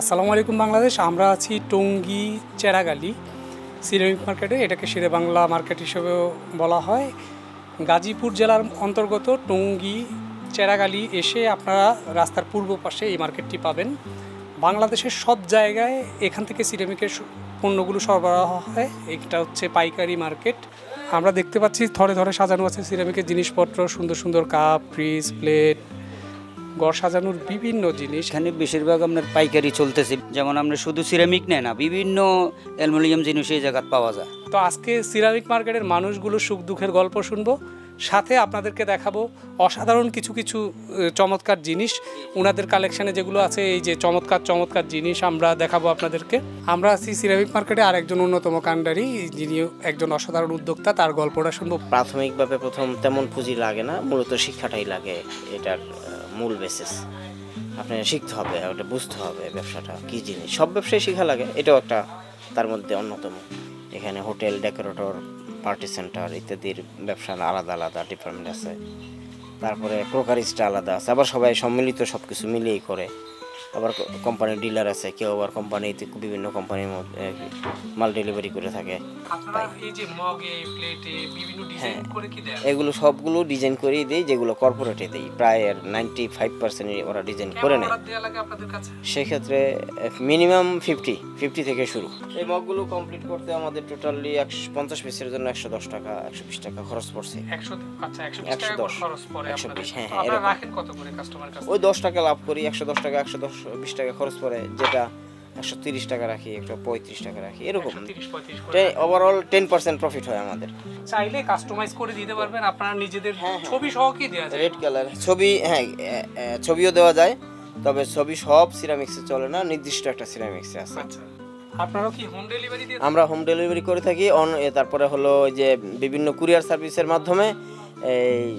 আসসালামু আলাইকুম বাংলাদেশ, আমরা আছি টঙ্গী চেরাগালি সিরামিক মার্কেটে, এটাকে শেরে বাংলা মার্কেট হিসেবেও বলা হয়। গাজীপুর জেলার অন্তর্গত টঙ্গী চেরাগালি এসে আপনারা রাস্তার পূর্ব পাশে এই মার্কেটটি পাবেন। বাংলাদেশের সব জায়গায় এখান থেকে সিরামিকের পণ্যগুলো সরবরাহ হয়। এটা হচ্ছে পাইকারি মার্কেট। আমরা দেখতে পাচ্ছি ধরে ধরে সাজানো আছে সিরামিকের জিনিসপত্র, সুন্দর সুন্দর কাপ, ফ্রিজ, প্লেট গড় সাজানোর বিভিন্ন জিনিস। এখানে বেশিরভাগ আপনার পাইকারি চলতেছে। যেমন আমরা শুধু সিরামিক নেয় না বিভিন্ন অ্যালুমিনিয়াম জিনিস এই জায়গায় পাওয়া যায়। তো আজকে সিরামিক মার্কেটের মানুষগুলো সুখ দুঃখের গল্প শুনব। সাথে আপনাদেরকে দেখাবো অসাধারণ কিছু কিছু চমৎকার জিনিস। ওনাদের কালেকশানে যেগুলো আছে এই যে চমৎকার চমৎকার জিনিস আমরা দেখাবো আপনাদেরকে। আমরা আছি সিরামিক মার্কেটে আর একজন অন্যতম কাণ্ডারি যিনি একজন অসাধারণ উদ্যোক্তা তার গল্পটা শুনব। প্রাথমিকভাবে প্রথম তেমন পুঁজি লাগে না মূলত শিক্ষাটাই লাগে এটার মূল বেসিস আপনি শিখতে হবে, ওটা বুঝতে হবে ব্যবসাটা, কী জিনিস। সব ব্যবসায় শেখা লাগে, এটাও একটা তার মধ্যে অন্যতম। এখানে হোটেল ডেকোরেটর পার্টি সেন্টার ইত্যাদির ব্যবসা আলাদা আলাদা ডিপার্টমেন্ট আছে। তারপরে ক্রোকারিজটা আলাদা আছে, আবার সবাই সম্মিলিত সব কিছু মিলিয়েই করে। আবার কোম্পানির ডিলার আছে কেউ আবার কোম্পানিতে বিভিন্ন কোম্পানির মধ্যে মাল ডেলিভারি করে থাকে। আপনারা এই যে মগে প্লেটে বিভিন্ন ডিজাইন হ্যাঁ। করে কি দেন? এগুলো সবগুলো ডিজাইন করেই দেই যেগুলো কর্পোরেটে দিই। প্রায় নাইনটি ফাইভ পার্সেন্ট ওরা ডিজাইন করে নেয়। সেক্ষেত্রে মিনিমাম ফিফটি ফিফটি থেকে শুরু। এই মগগুলো কমপ্লিট করতে আমাদের টোটালি একশো পঞ্চাশ পিসের জন্য একশো দশ টাকা একশো বিশ টাকা খরচ পড়ছে। একশো আচ্ছা একশো বিশ টাকা খরচ পড়ে 120 আপনাদের। হ্যাঁ, হ্যাঁ, আপনারা এরকম। রাখেন কত করে কাস্টমার কাছে ওই দশ টাকা লাভ করি একশো দশ টাকা একশো দশ বিশ টাকা খরচ পড়ে যেটা একশো তিরিশ টাকা রাখি একশো পঁয়ত্রিশ টাকা রাখি এরকম। ওভারঅল টেন পার্সেন্ট প্রফিট হয় আমাদের। চাইলে কাস্টমাইজ করে দিতে পারবেন আপনারা নিজেদের হ্যাঁ, ছবি সহ কি দেওয়া যায়? রেড কালার ছবি হ্যাঁ ছবিও দেওয়া যায় তবে ছবি সব সিরামিক্সে চলে না নির্দিষ্ট একটা সিরামিক্সে আছে। আচ্ছা। আপনারাও কি হোম ডেলিভারি আমরা হোম ডেলিভারি করে থাকি অন তারপরে হলো ওই যে বিভিন্ন কুরিয়ার সার্ভিসের মাধ্যমে এই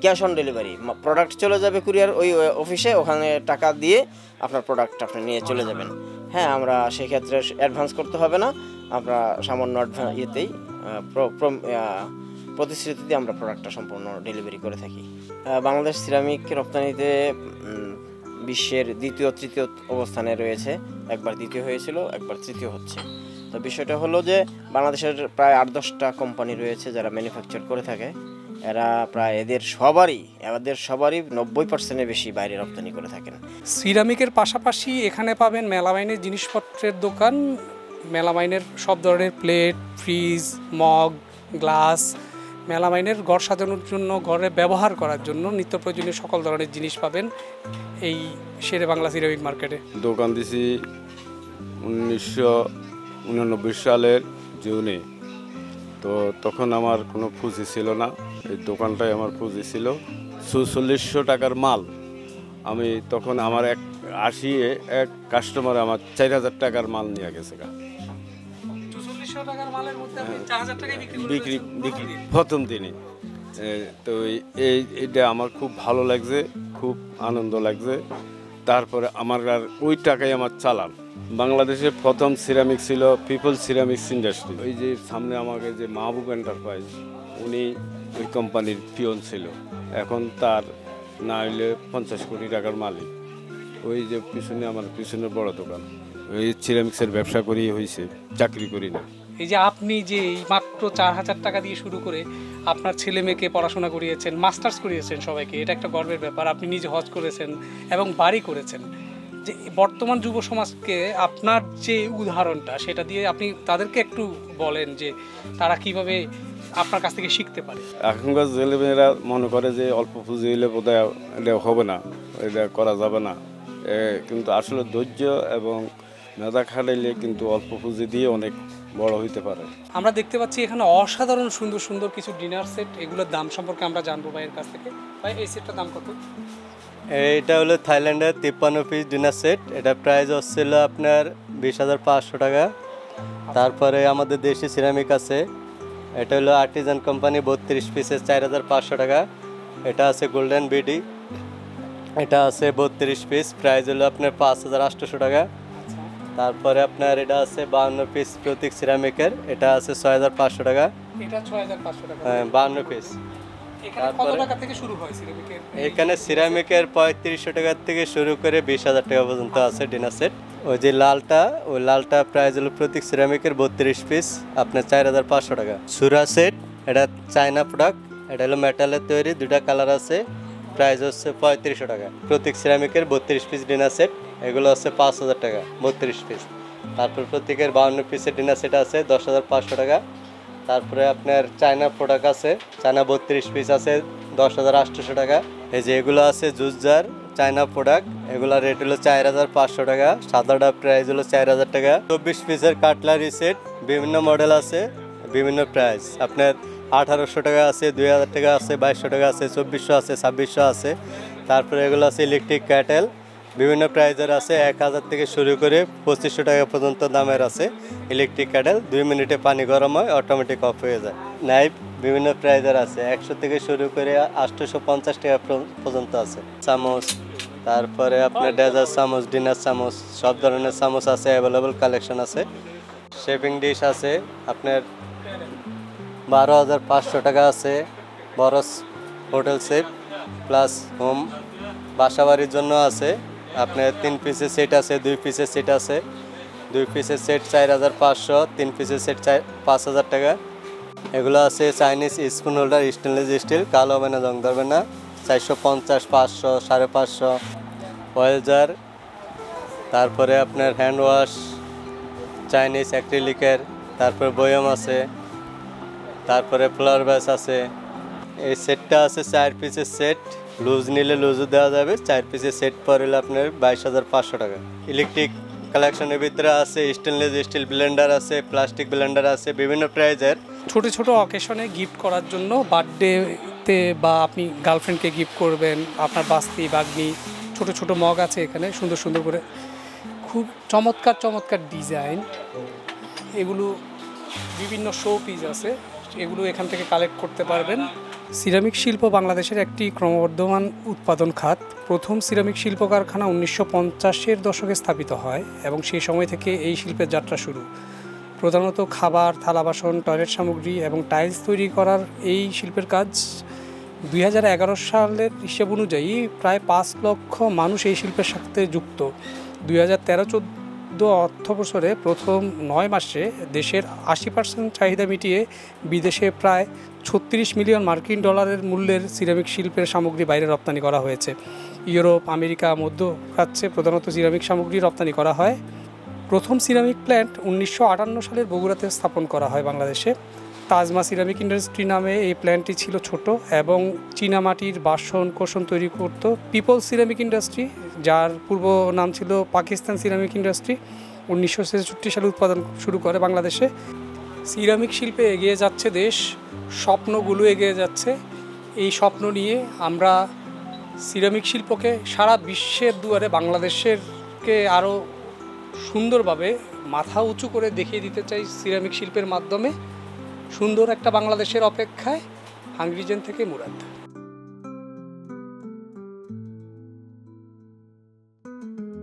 ক্যাশ অন ডেলিভারি। প্রোডাক্ট চলে যাবে কুরিয়ার ওই অফিসে ওখানে টাকা দিয়ে আপনার প্রোডাক্ট আপনি নিয়ে চলে যাবেন। হ্যাঁ আমরা সেক্ষেত্রে অ্যাডভান্স করতে হবে না। আমরা সামান্য ইয়েতেই আহ, প্র- প্র- প্রতিশ্রুতিতে আমরা প্রোডাক্টটা সম্পূর্ণ ডেলিভারি করে থাকি। বাংলাদেশ সিরামিক রপ্তানিতে বিশ্বের দ্বিতীয় তৃতীয় অবস্থানে রয়েছে। একবার দ্বিতীয় হয়েছিল একবার তৃতীয় হচ্ছে। তো বিষয়টা হলো যে বাংলাদেশের প্রায় আট দশটা কোম্পানি রয়েছে যারা ম্যানুফ্যাকচার করে থাকে। এরা প্রায় এদের সবারই এদের সবারই নব্বই পার্সেন্টের বেশি বাইরে রপ্তানি করে থাকেন। সিরামিকের পাশাপাশি এখানে পাবেন মেলামাইনের জিনিসপত্রের দোকান মেলামাইনের সব ধরনের প্লেট ফ্রিজ মগ গ্লাস মেলামাইনের ঘর সাজানোর জন্য ঘরে ব্যবহার করার জন্য নিত্য প্রয়োজনীয় সকল ধরনের জিনিস পাবেন এই শেরে বাংলা সিরামিক মার্কেটে। দোকান দিছি উনিশশো উননব্বই সালের জুনে। তো তখন আমার কোনো পুঁজি ছিল না। এই দোকানটাই আমার পুঁজি ছিল। চৌচল্লিশশো টাকার মাল। আমি তখন আমার এক আশি এক কাস্টমার আমার চার হাজার টাকার মাল নিয়ে গেছে গা। টাকায় বিক্রি বিক্রি প্রথম দিন। তো এই- এই এটা আমার খুব ভালো লাগছে খুব আনন্দ লাগছে। তারপরে আমার আর ওই টাকাই আমার চালান। বাংলাদেশের প্রথম সিরামিক ছিল পিপল সিরামিক্স ইন্ডাস্ট্রি ওই যে সামনে আমাকে যে মাহবুব এন্টারপ্রাইজ উনি ওই কোম্পানির পিয়ন ছিল। এখন তার না হইলে পঞ্চাশ কোটি টাকার মালিক। ওই যে পিছনে আমার পিছনের বড় দোকান। ওই সিরামিক্সের ব্যবসা করেই হয়েছে চাকরি করি না। এই যে আপনি যে এই মাত্র চার হাজার টাকা দিয়ে শুরু করে আপনার ছেলে মেয়েকে পড়াশোনা করিয়েছেন মাস্টার্স করিয়েছেন সবাইকে, এটা একটা গর্বের ব্যাপার। আপনি নিজে হজ করেছেন এবং বাড়ি করেছেন। যে বর্তমান যুব সমাজকে আপনার যে উদাহরণটা সেটা দিয়ে আপনি তাদেরকে একটু বলেন যে তারা কীভাবে আপনার কাছ থেকে শিখতে পারে। এখনকার ছেলেমেয়েরা মনে করে যে অল্প পুঁজি হইলে বোধহয় এটা হবে না এটা করা যাবে না। কিন্তু আসলে ধৈর্য এবং মেধা খাটাইলে কিন্তু অল্প পুঁজি দিয়ে অনেক বড় হইতে পারে। আমরা দেখতে পাচ্ছি এখানে অসাধারণ সুন্দর সুন্দর কিছু ডিনার সেট এগুলোর দাম সম্পর্কে আমরা জানব ভাইয়ের কাছ থেকে। ভাই এই সেটটার দাম কত? এটা হলো থাইল্যান্ডের তিপ্পান্ন পিস ডিনার সেট এটা প্রাইস হচ্ছিল আপনার বিশ হাজার পাঁচশো টাকা। তারপরে আমাদের দেশি সিরামিক আছে। এটা হলো আর্টিজান কোম্পানি বত্রিশ পিসের চার হাজার পাঁচশো টাকা। এটা আছে গোল্ডেন বিডি এটা আছে বত্রিশ পিস প্রাইস হলো আপনার পাঁচ হাজার আটশোশো টাকা। তারপরে আপনার এটা আছে বাউন্ন পিস প্রতীক সিরামিকের এটা আছে ছয় হাজার পাঁচশো টাকা। টাকা। বাউন্ন পিস এখানে টাকা সিরামিকের পঁয়ত্রিশশো টাকার থেকে শুরু করে বিশ হাজার টাকা পর্যন্ত আছে ডিনার সেট। ওই যে লালটা ওই লালটা প্রাইস হলো প্রতীক সিরামিকের বত্রিশ পিস আপনার চার হাজার পাঁচশো টাকা। সুরা সেট এটা চায়না প্রোডাক্ট এটা হলো মেটালের তৈরি দুটা কালার আছে প্রাইস হচ্ছে পঁয়ত্রিশশো টাকা। প্রতীক সিরামিকের বত্রিশ পিস ডিনার সেট এগুলো হচ্ছে পাঁচ হাজার টাকা বত্রিশ পিস তারপর প্রত্যেকের বাউন্ন পিসের ডিনার সেট আছে দশ হাজার পাঁচশো টাকা। তারপরে আপনার চায়না প্রোডাক্ট আছে, চায়না বত্রিশ পিস আছে, দশ হাজার আটশোশো টাকা। এই যে এগুলো আছে জুস জার চায়না প্রোডাক্ট এগুলোর রেট হলো চার হাজার পাঁচশো টাকা, সাদাটা প্রাইস হলো চার হাজার টাকা। চব্বিশ পিসের কাটলারি সেট বিভিন্ন মডেল আছে, বিভিন্ন প্রাইস আপনার আঠারোশো টাকা আছে, দুই হাজার টাকা আছে, বাইশশো টাকা আছে, চব্বিশশো আছে, ছাব্বিশশো আছে। তারপরে এগুলো আছে ইলেকট্রিক ক্যাটেল বিভিন্ন প্রাইজের আছে, এক হাজার থেকে শুরু করে পঁচিশশো টাকা পর্যন্ত দামের আছে। ইলেকট্রিক ক্যাটেল দুই মিনিটে পানি গরম হয় অটোমেটিক অফ হয়ে যায়। নাইফ বিভিন্ন প্রাইজের আছে, একশো থেকে শুরু করে আটশোশো পঞ্চাশ টাকা পর্যন্ত আছে। চামচ, তারপরে আপনার ডেজার চামচ ডিনার চামচ, সব ধরনের চামচ আছে অ্যাভেলেবল কালেকশন আছে। শেপিং ডিশ আছে, আপনার বারো হাজার পাঁচশো টাকা আছে, বরস হোটেল সেট প্লাস হোম বাসাবাড়ির জন্য আছে। আপনার তিন পিসের সেট আছে, দুই পিসের সেট আছে। দুই পিসের সেট চার হাজার পাঁচশো, তিন পিসের সেট চার, পাঁচ হাজার টাকা। এগুলো আছে Chinese spoon holder stainless steel কালো হবে না, জং ধরবে না। চারশো পঞ্চাশ, পাঁচশো, সাড়ে পাঁচশো। অয়েল জার তারপরে আপনার হ্যান্ড ওয়াশ চাইনিজ অ্যাক্রিলিকের তারপরে বয়ম আছে। তারপরে ফ্লাওয়ার ব্যাস আছে। এই সেটটা আছে চার পিসের সেট লুজ নিলে লুজও দেওয়া যাবে, চার পিসের সেট পড়লে আপনার বাইশ হাজার পাঁচশো টাকা। ইলেকট্রিক কালেকশনের ভিতরে আছে স্টেনলেস স্টিল ব্লেন্ডার আছে প্লাস্টিক ব্লেন্ডার আছে, বিভিন্ন প্রাইজের ছোট ছোট অকেশনে গিফট করার জন্য বার্থডেতে বা আপনি গার্লফ্রেন্ডকে গিফট করবেন, আপনার বাস্তি, বাগনি, ছোট ছোট মগ আছে এখানে, সুন্দর সুন্দর করে। খুব চমৎকার চমৎকার ডিজাইন এগুলো বিভিন্ন শো পিস আছে, এগুলো এখান থেকে কালেক্ট করতে পারবেন। সিরামিক শিল্প বাংলাদেশের একটি ক্রমবর্ধমান উৎপাদন খাত। প্রথম সিরামিক শিল্প কারখানা উনিশশো পঞ্চাশের দশকে স্থাপিত হয় এবং সেই সময় থেকে এই শিল্পের যাত্রা শুরু। প্রধানত খাবার, থালা বাসন, টয়লেট সামগ্রী এবং টাইলস তৈরি করার এই শিল্পের কাজ দুই হাজার এগারো সালের হিসেব অনুযায়ী প্রায় পাঁচ লক্ষ মানুষ এই শিল্পের সাথে যুক্ত। দুই হাজার তেরো চোদ্দ অর্থ বছরে প্রথম নয় মাসে দেশের আশি পার্সেন্ট চাহিদা মিটিয়ে বিদেশে প্রায় ছত্রিশ মিলিয়ন মার্কিন ডলারের মূল্যের সিরামিক শিল্পের সামগ্রী বাইরে রপ্তানি করা হয়েছে। ইউরোপ, আমেরিকা, মধ্যপ্রাচ্যে প্রধানত সিরামিক সামগ্রী রপ্তানি করা হয়। প্রথম সিরামিক প্ল্যান্ট উনিশশো আটান্ন সালের বগুড়াতে স্থাপন করা হয় বাংলাদেশে। তাজমা সিরামিক ইন্ডাস্ট্রি নামে এই প্ল্যান্টটি ছিল ছোট এবং চীনামাটির বাসন কোষণ তৈরি করত পিপল সিরামিক ইন্ডাস্ট্রি যার পূর্ব নাম ছিল পাকিস্তান সিরামিক ইন্ডাস্ট্রি উনিশশো ছেষট্টি সালে উৎপাদন শুরু করে বাংলাদেশে। সিরামিক শিল্পে এগিয়ে যাচ্ছে দেশ, স্বপ্নগুলো এগিয়ে যাচ্ছে। এই স্বপ্ন নিয়ে আমরা সিরামিক শিল্পকে সারা বিশ্বের দুয়ারে বাংলাদেশেরকে আরও সুন্দরভাবে মাথা উঁচু করে দেখিয়ে দিতে চাই সিরামিক শিল্পের মাধ্যমে। সুন্দর একটা বাংলাদেশের অপেক্ষায় হাঙ্গরিজেন থেকে মুরাদ।